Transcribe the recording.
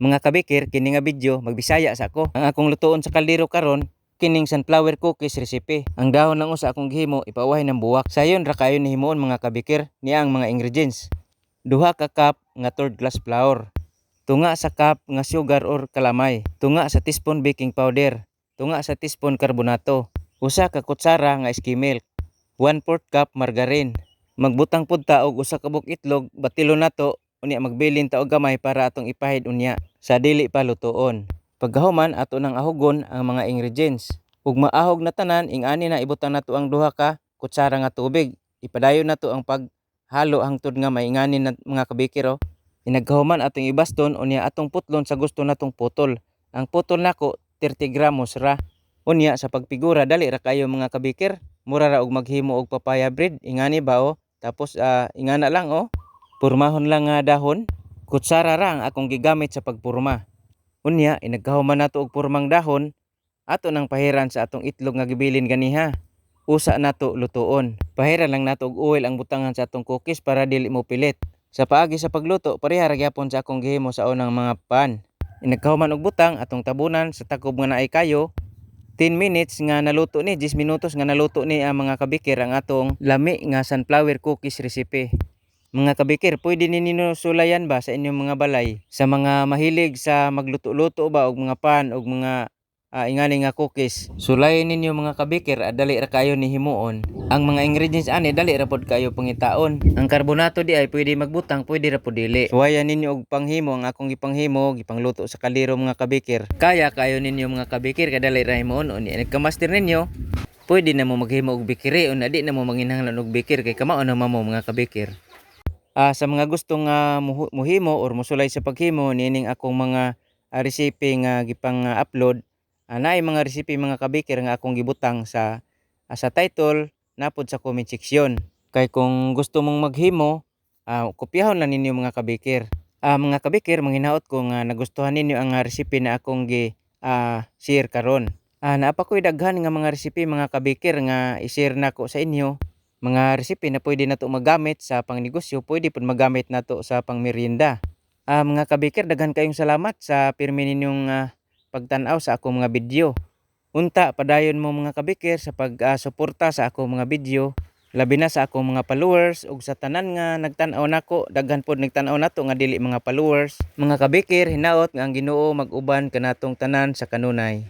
Mga kabikir, kini nga video magbisaya sa ako. Ang akong lutuon sa kaldero karon kining sunflower cookies recipe. Ang dahon ng usa akong gihimo ipawahay ng buwak. Sayon ra kayo ni himuon mga kabikir niya ang mga ingredients. Duha ka cup nga third glass flour. Tunga sa cup nga sugar or kalamay. Tunga sa teaspoon baking powder. Tunga sa teaspoon karbonato. Usa ka kutsara nga skim milk. 1 4 cup margarine. Magbutang pud ta og usa ka buk itlog, batilo nato unya magbilin ta og gamay para atong ipahid unya sa dili pa lutuon. Pagkahuman ato nang ahugon ang mga ingredients. Ug maahog na tanan ing-ani na ibutang nato ang duha ka kutsara nga tubig. Ipadayon nato ang paghalo hangtod nga maingani na mga kabikir oh. Inagkahuman atong ibaston unya atong putlon sa gusto natong putol. Ang putol nako 30 gramos ra. Unya sa pagpigura dali ra kayo mga kabikir. Mura ra og maghimo og papaya bread ingani ba oh. Tapos ah, ingana lang oh. Purmahon lang nga dahon. Kutsara ra ang akong gigamit sa pagpurma. Unya inagkahuman nato og purmang dahon ato nang pahiran sa atong itlog nga gibilin ganiha. Usa nato lutuon. Pahiran lang nato og oil ang butangan sa atong cookies para dili mo pilit. Sa paagi sa pagluto, pareha ra gyapon sa akong gihimo sa unang mga pan. Inagkahuman og butang atong tabunan sa takob nga naay kayo 10 minutes nga naluto ni 10 minutos nga naluto ni ang mga kabikir ang atong lami nga sunflower cookies recipe. Mga kabikir, pwede ninyo sulayan ba sa inyong mga balay sa mga mahilig sa magluto-luto ba og mga pan og mga ah, ingani nga cookies. Sulayan ninyo mga kabikir, ah, dali ra kayo ni himuon. Ang mga ingredients ani dali ra pod kayo pangitaon. Ang karbonato di ay pwede magbutang, pwede ra pod dili. Suwayan ninyo og panghimo ang akong gipanghimo, gipangluto sa kaliro mga kabikir. Kaya kayo ninyo mga kabikir kadali ra himuon unya nagkamaster ninyo. Pwede na mo maghimo og bikiri unya di na mo manginahanglan og bikir kay kamao na mo mga kabikir. Ah, sa mga gustong muhu- muhimo or musulay sa paghimo nining akong mga ah, recipe nga gipang ah, upload uh, naay mga recipe mga kabikir nga akong gibutang sa ah, sa title napod sa comment section. Kay kung gusto mong maghimo, ah, kopyahon lang ninyo mga kabikir. Ah, mga kabikir, manghinaot ko nga nagustuhan ninyo ang ah, recipe na akong gi ah, share karon. Ah, naapa ko'y daghan nga mga recipe mga kabikir nga i-share nako sa inyo mga recipe na pwede nato magamit sa pangnegosyo, pwede pud magamit nato sa pangmerienda. Ah, mga kabikir, daghan kayong salamat sa pirmi ninyong ah, pagtan-aw sa akong mga video. Unta, padayon mo mga kabikir sa pag-suporta sa akong mga video. Labi na sa akong mga followers ug sa tanan nga nagtan-aw nako, daghan pod nagtan-aw nato nga dili mga followers. Mga kabikir, hinaot nga ang Ginoo mag-uban kanatong tanan sa kanunay.